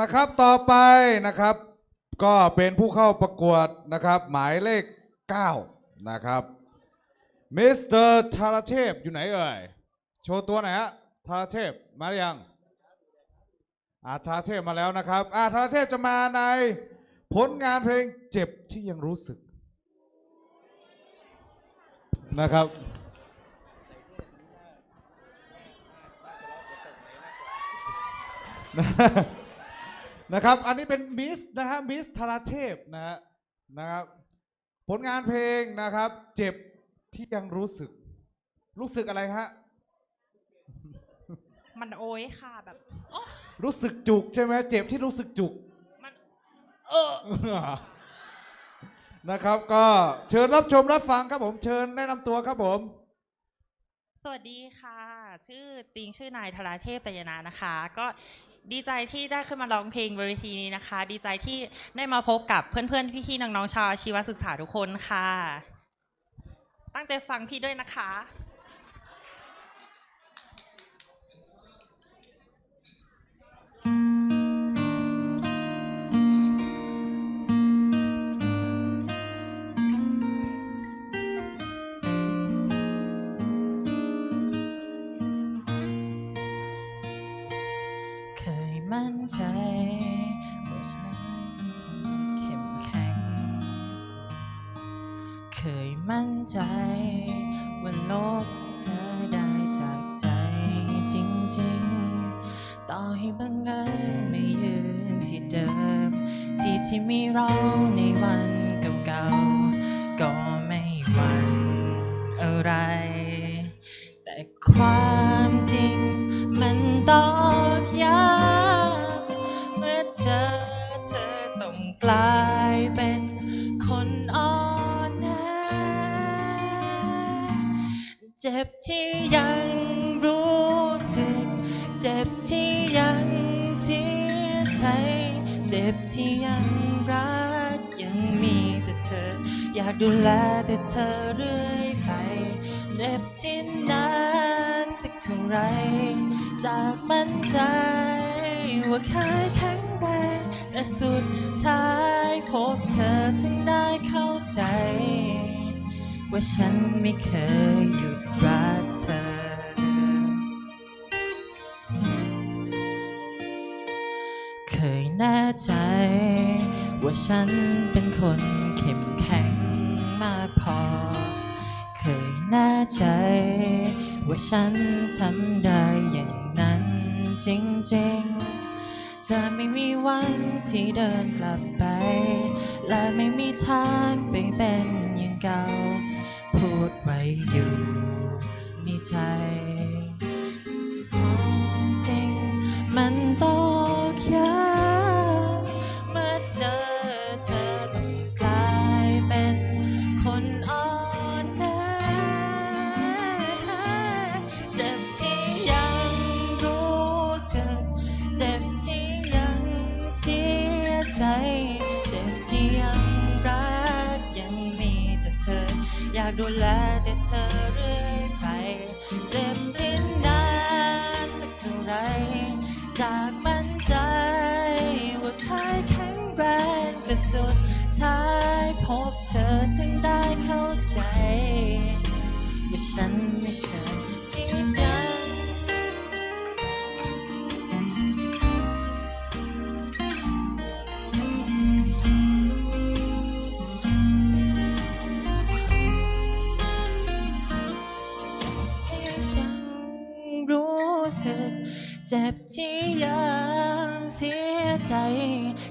นะครับต่อไปนะครับ ก็เป็นผู้เข้าประกวดนะครับ หมายเลข 9 นะครับมิสเตอร์ธารเทพอยู่ไหนเอ่ย โชว์ตัวหน่อยฮะธารเทพมาหรือยังอาธารเทพมาแล้วนะครับอาธารเทพจะมาในผลงานเพลงเจ็บที่ยังรู้สึกนะครับ นะครับ อันนี้เป็นมิสนะฮะมิสธารเทพนะฮะนะครับ ผลงานเพลงนะครับ เจ็บที่ยังรู้สึก รู้สึกอะไรฮะ มันโอยค่ะแบบโอ๊ะรู้สึกจุกใช่ไหมเจ็บที่รู้สึกจุก มัน เออ นะครับก็เชิญรับชมรับฟังครับผมเชิญแนะนำตัวครับผม สวัสดีค่ะ ชื่อจริงชื่อนายธราเทพตยนานะคะ ก็ ดีใจที่ได้ขึ้นมาร้องเพลงบนเวทีนี้นะคะ ดีใจที่ได้มาพบกับเพื่อนๆ พี่ๆ น้องๆ ชาวอาชีวศึกษาทุกคนค่ะ ตั้งใจฟังพี่ด้วยนะคะ มั่นใจ ว่าโลกเธอได้จากใจจริงๆ ต่อให้บังเอิญไม่ยืนที่เดิม ที่ที่มีเราในวันเก่าๆ ก็ไม่หวั่นอะไร แต่ความจริงมันตอกย้ำเมื่อเจอเธอต้องกลายเป็นคนอ่อ จ็บที่ยังรู้สึก เจ็บที่ยังเสียใจ เจ็บที่ยังรักยังมีแต่เธอ อยากดูแลแต่เธอเรื่อยไป เจ็บที่นานสักเท่าไร จากมั่นใจว่าเคยแข็งแรงแต่สุดท้ายพบเธอถึงได้เข้าใจ ว่าฉันไม่เคยหยุดรักเธอ เคยแน่ใจ ว่าฉันเป็นคนเข้มแข็งมากพอ เคยแน่ใจ ว่าฉันทำได้อย่างนั้นจริงๆ จะไม่มีวันที่เดินกลับไป และไม่มีทางไปเป็นอย่างเก่า พูดไว้อยู่ในใจ ดูแลแต่เธอเรื่อยไปเริ่มที่นานสักเท่าไรจากมั่นใจ ว่าเคยแข็งแรงแต่สุดท้ายพบเธอถึงได้เข้าใจ ว่าฉันไม่เคยทิ้งกัน เจ็บที่ยังเสียใจ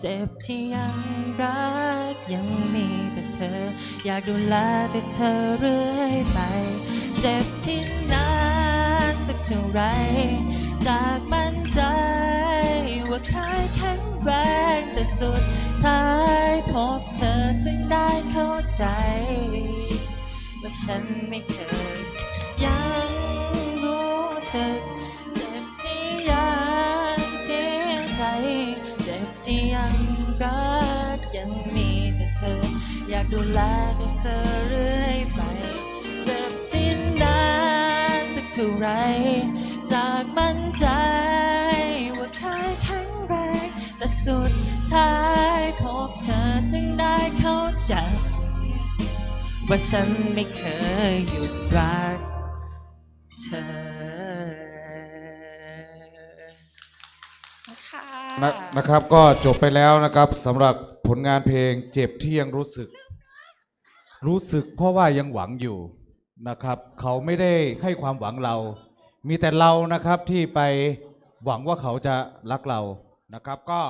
เจ็บที่ยังรักยังมีแต่เธอ อยากดูแลแต่เธอเรื่อยไป เจ็บที่นานสักเท่าไร จากมั่นใจว่าเคยแข็งแรงแต่สุดท้ายพบเธอจึงได้เข้าใจ ว่าฉันไม่เคยยังรู้สึก ดูแลแต่เธอเรื่อยไปเจ็บที่นานสักเท่าไร จากมั่นใจ ว่าเคยแข็งแรงแต่สุดท้ายพบเธอจึงได้เข้าใจ ว่าฉันไม่เคยหยุดรักเธอนนะครับก็จบไปแล้วนะครับสำหรับผลงานเพลงเจ็บที่ยังรู้สึก รู้สึกเพราะว่ายังหวังอยู่นะครับ เขาไม่ได้ให้ความหวังเรา มีแต่เรานะครับที่ไปหวังว่าเขาจะรักเรานะครับ ก็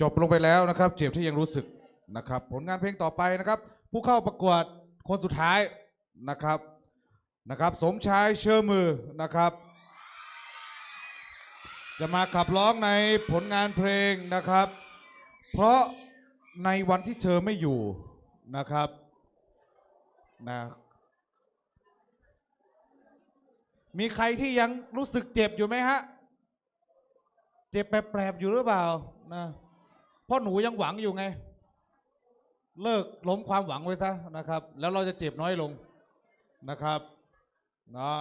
จบลงไปแล้วนะครับ เจ็บที่ยังรู้สึกนะครับ ผลงานเพลงต่อไปนะครับ ผู้เข้าประกวดคนสุดท้ายนะครับนะครับ สมชายเชื่อมือนะครับ จะมาขับร้องในผลงานเพลงนะครับ เพราะในวันที่เธอไม่อยู่นะครับ นะมีใครที่ยังรู้สึกเจ็บอยู่ไหมฮะ เจ็บแปรบๆอยู่หรือเปล่านะเพราะหนูยังหวังอยู่ไง เลิกล้มความหวังไว้ซะนะครับ แล้วเราจะเจ็บน้อยลงนะครับเนาะ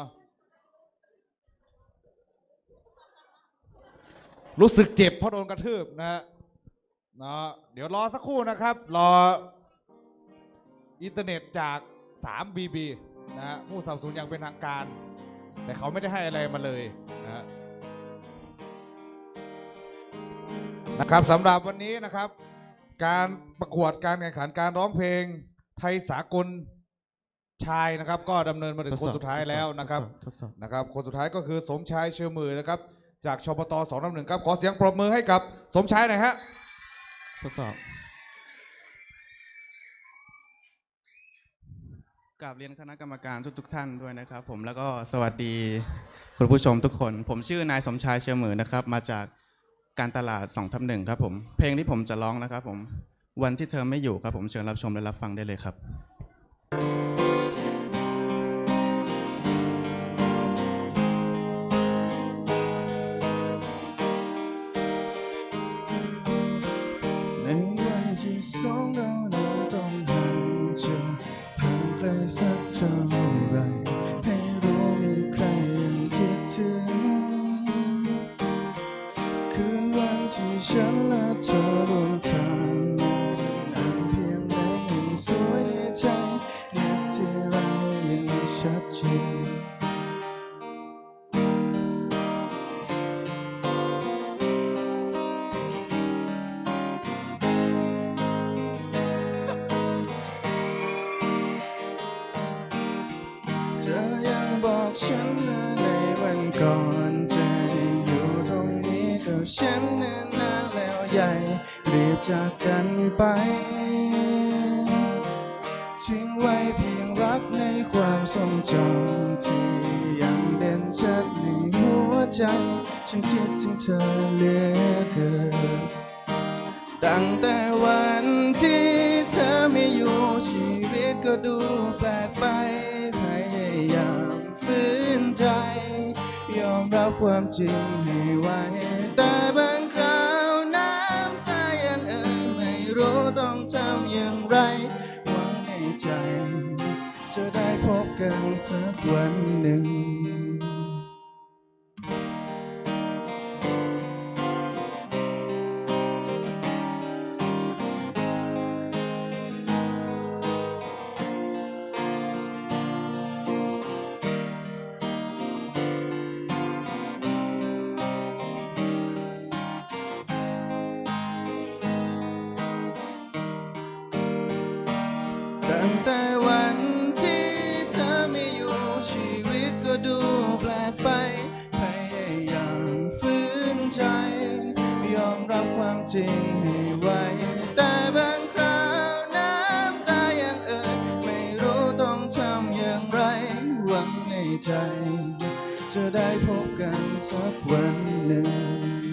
รู้สึกเจ็บเพราะโดนกระทืบนะฮะเนาะเดี๋ยวรอสักครู่นะครับ รออินเทอร์เน็ตจาก 3BB นะฮะผู้สนับสนุนอย่างเป็นทางการ แต่เขาไม่ได้ให้อะไรมาเลยนะฮะนะครับสำหรับวันนี้นะครับ การประกวดการแข่งขันการร้องเพลงไทยสากลชายนะครับ ก็ดำเนินมาถึงคนสุดท้ายแล้วนะครับทดสอบนะครับ คนสุดท้ายก็คือสมชายเชื่อมือนะครับ จากชปตสองน้ำหนึ่งครับ ขอเสียงปรบมือให้กับสมชายหน่อยฮะทดสอบ ราบเรียนคณะกรรมการทุกๆท่านด้วยนะครับ ผมแล้วก็สวัสดีคุณผู้ชมทุกคน ผมชื่อนายสมชายเชียหมือนะครับ มาจากการตลาด2ทับหนึ่งครับผมเพลงที่ผมจะร้องนะครับ ผมวันที่เธอไม่อยู่ครับผมเชิญรับชมและรับฟังได้เลยครับ ธอยังบอกฉันเมาในวันก่อนจะอยู่ตรงนี้กับฉันนานๆแล้วใหญ่รีบจากกันไป ทิ้งไว้เพียงรักในความทรงจำที่ยังเด่นชัดในหัวใจ ฉันคิดถึงเธอเหลือเกินตั้งแต่วันที่เธอไม่อยู่ชีวิตก็ดูแปลก ใจ ยอมรับความจริงให้ไวแต่บางคราวน้ำตายังเอ่ยไม่รู้ต้องทำอย่างไรหวังในใจ จะได้พบกันสักวันหนึ่ง ตั้งแต่วันที่เธอไม่อยู่ชีวิตก็ดูแปลกไปพยายามฝืนใจ ยอมรับความจริงให้ไวแต่บางคราวน้ำตายังเอ่ยไม่รู้ต้องทำอย่างไรหวังในใจ จะได้พบกันสักวันหนึ่ง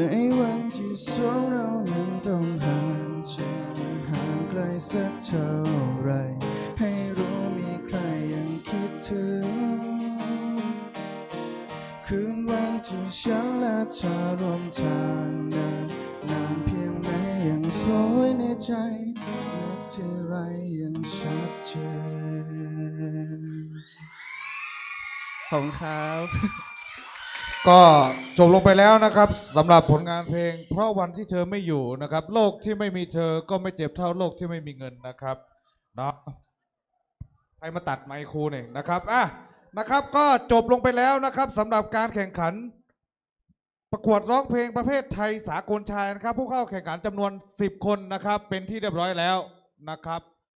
ในวันที่สองเรานั้นต้องห่างจอห่างไกลสักเท่าไร ให้รู้มีใครยังคิดถึง คืนวันที่ฉันและเธอรวมทางเดินนานเพียงไหนยังสวยในใจนึกที่ไรยังชัดเจนขอบคุณครับ ก็จบลงไปแล้วนะครับสำหรับผลงานเพลง เพราะวันที่เธอไม่อยู่นะครับ โลกที่ไม่มีเธอก็ไม่เจ็บเท่าโลกที่ไม่มีเงินนะครับเนาะใครมาตัดไมค์ครูเนี่ยนะครับอะนะครับก็จบลงไปแล้วนะครับสำหรับการแข่งขัน ประกวดร้องเพลงประเภทไทยสากลชายนะครับ ผู้เข้าแข่งขันจำนวน 10 คนนะครับ เป็นที่เรียบร้อยแล้วนะครับ